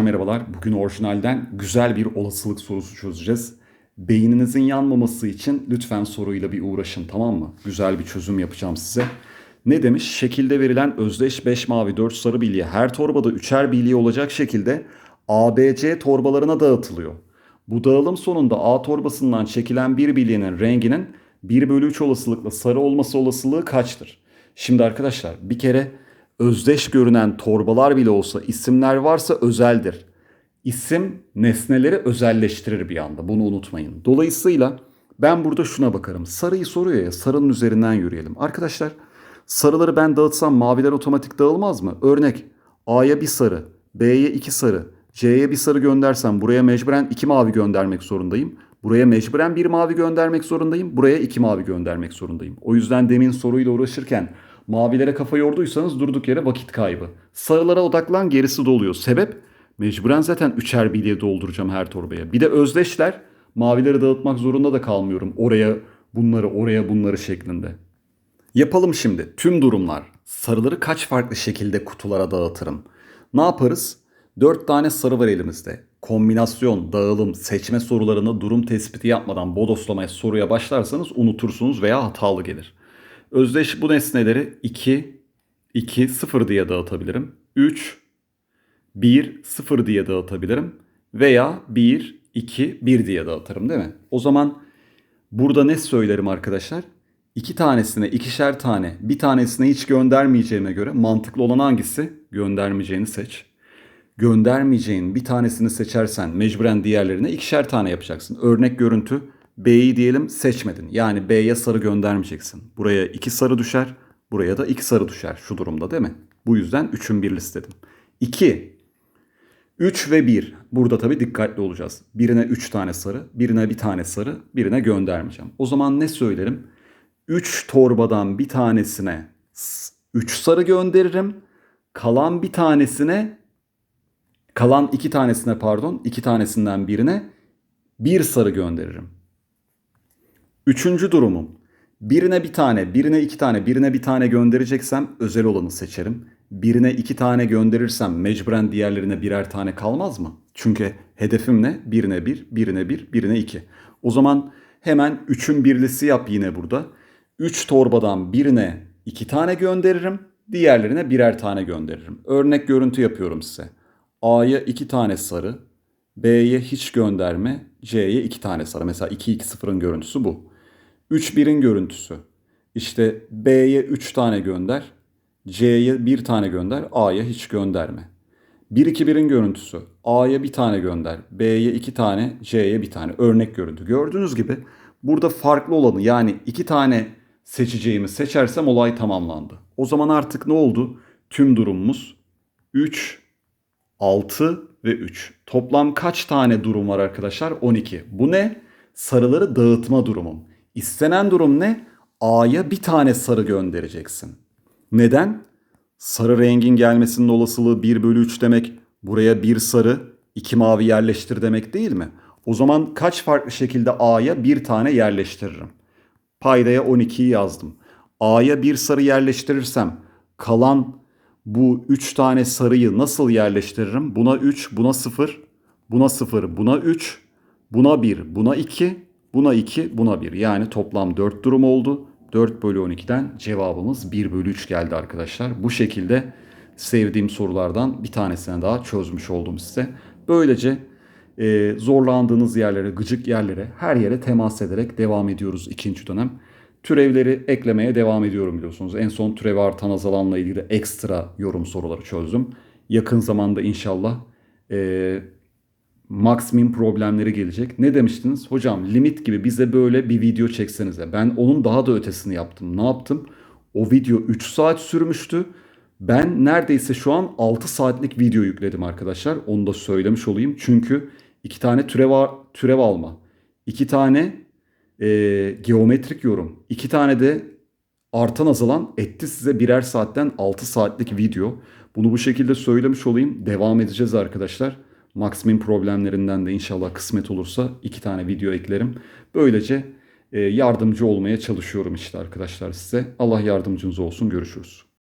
Merhabalar. Bugün orijinalden güzel bir olasılık sorusu çözeceğiz. Beyninizin yanmaması için lütfen soruyla bir uğraşın tamam mı? Güzel bir çözüm yapacağım size. Ne demiş? Şekilde verilen özdeş 5 mavi 4 sarı bilye her torbada 3'er bilye olacak şekilde ABC torbalarına dağıtılıyor. Bu dağılım sonunda A torbasından çekilen bir bilyenin renginin 1 bölü 3 olasılıkla sarı olması olasılığı kaçtır? Şimdi arkadaşlar bir kere özdeş görünen torbalar bile olsa isimler varsa özeldir. İsim nesneleri özelleştirir bir anda. Bunu unutmayın. Dolayısıyla ben burada şuna bakarım. Sarıyı soruyor ya sarının üzerinden yürüyelim. Arkadaşlar sarıları ben dağıtsam maviler otomatik dağılmaz mı? Örnek A'ya bir sarı, B'ye iki sarı, C'ye bir sarı göndersem buraya mecburen iki mavi göndermek zorundayım. Buraya mecburen bir mavi göndermek zorundayım. Buraya iki mavi göndermek zorundayım. O yüzden demin soruyla uğraşırken mavilere kafa yorduysanız durduk yere vakit kaybı. Sarılara odaklan gerisi doluyor. Sebep? Mecburen zaten üçer bilye dolduracağım her torbaya. Bir de özdeşler mavileri dağıtmak zorunda da kalmıyorum. Oraya bunları oraya bunları şeklinde. Yapalım şimdi. Tüm durumlar. Sarıları kaç farklı şekilde kutulara dağıtırım? Ne yaparız? 4 tane sarı var elimizde. Kombinasyon, dağılım, seçme sorularını durum tespiti yapmadan bodoslamaya soruya başlarsanız unutursunuz veya hatalı gelir. Özdeş bu nesneleri 2, 2, 0 diye dağıtabilirim. 3, 1, 0 diye dağıtabilirim. Veya 1, 2, 1 diye dağıtırım değil mi? O zaman burada ne söylerim arkadaşlar? İki tanesine ikişer tane, bir tanesine hiç göndermeyeceğime göre mantıklı olan hangisi? Göndermeyeceğini seç. Göndermeyeceğin bir tanesini seçersen mecburen diğerlerine ikişer tane yapacaksın. Örnek görüntü B'yi diyelim seçmedin. Yani B'ye sarı göndermeyeceksin. Buraya iki sarı düşer, buraya da iki sarı düşer şu durumda değil mi? Bu yüzden 3'ün birli istedim. 2. 3 ve 1. Burada tabii dikkatli olacağız. Birine 3 tane sarı, birine bir tane sarı, birine göndermeyeceğim. O zaman ne söylerim? 3 torbadan bir tanesine 3 sarı gönderirim. Kalan bir tanesine kalan iki tanesine pardon, iki tanesinden birine bir sarı gönderirim. Üçüncü durumum. Birine bir tane, birine iki tane, birine bir tane göndereceksem özel olanı seçerim. Birine iki tane gönderirsem mecburen diğerlerine birer tane kalmaz mı? Çünkü hedefim ne? Birine bir, birine bir, birine iki. O zaman hemen üçün birlisi yap yine burada. Üç torbadan birine iki tane gönderirim. Diğerlerine birer tane gönderirim. Örnek görüntü yapıyorum size. A'ya iki tane sarı, B'ye hiç gönderme, C'ye iki tane sarı. Mesela 2-2-0'ın görüntüsü bu. 3-1'in görüntüsü. İşte B'ye 3 tane gönder, C'ye 1 tane gönder, A'ya hiç gönderme. 1-2-1'in görüntüsü. A'ya bir tane gönder, B'ye 2 tane, C'ye bir tane. Örnek görüntü. Gördüğünüz gibi burada farklı olanı yani 2 tane seçeceğimi seçersem olay tamamlandı. O zaman artık ne oldu? Tüm durumumuz 3, 6 ve 3. Toplam kaç tane durum var arkadaşlar? 12. Bu ne? Sarıları dağıtma durumum. İstenen durum ne? A'ya bir tane sarı göndereceksin. Neden? Sarı rengin gelmesinin olasılığı 1 bölü 3 demek. Buraya bir sarı, iki mavi yerleştir demek değil mi? O zaman kaç farklı şekilde A'ya bir tane yerleştiririm? Paydaya 12'yi yazdım. A'ya bir sarı yerleştirirsem kalan bu 3 tane sarıyı nasıl yerleştiririm? Buna 3, buna 0, buna 0, buna 3, buna 1, buna 2, buna 2, buna 1. Yani toplam 4 durum oldu. 4 bölü 12'den cevabımız 1 bölü 3 geldi arkadaşlar. Bu şekilde sevdiğim sorulardan bir tanesini daha çözmüş oldum size. Böylece e, zorlandığınız yerlere, gıcık yerlere, her yere temas ederek devam ediyoruz ikinci dönem. Türevleri eklemeye devam ediyorum biliyorsunuz. En son türev artan azalanla ilgili ekstra yorum soruları çözdüm. Yakın zamanda inşallah e, maksimum problemleri gelecek. Ne demiştiniz? Hocam limit gibi bize böyle bir video çeksenize. Ben onun daha da ötesini yaptım. Ne yaptım? O video 3 saat sürmüştü. Ben neredeyse şu an 6 saatlik video yükledim arkadaşlar. Onu da söylemiş olayım. Çünkü iki tane türev, türev alma. iki tane e, geometrik yorum. iki tane de artan azalan etti size birer saatten 6 saatlik video. Bunu bu şekilde söylemiş olayım. Devam edeceğiz arkadaşlar. Maksimum problemlerinden de inşallah kısmet olursa iki tane video eklerim. Böylece e, yardımcı olmaya çalışıyorum işte arkadaşlar size. Allah yardımcınız olsun. Görüşürüz.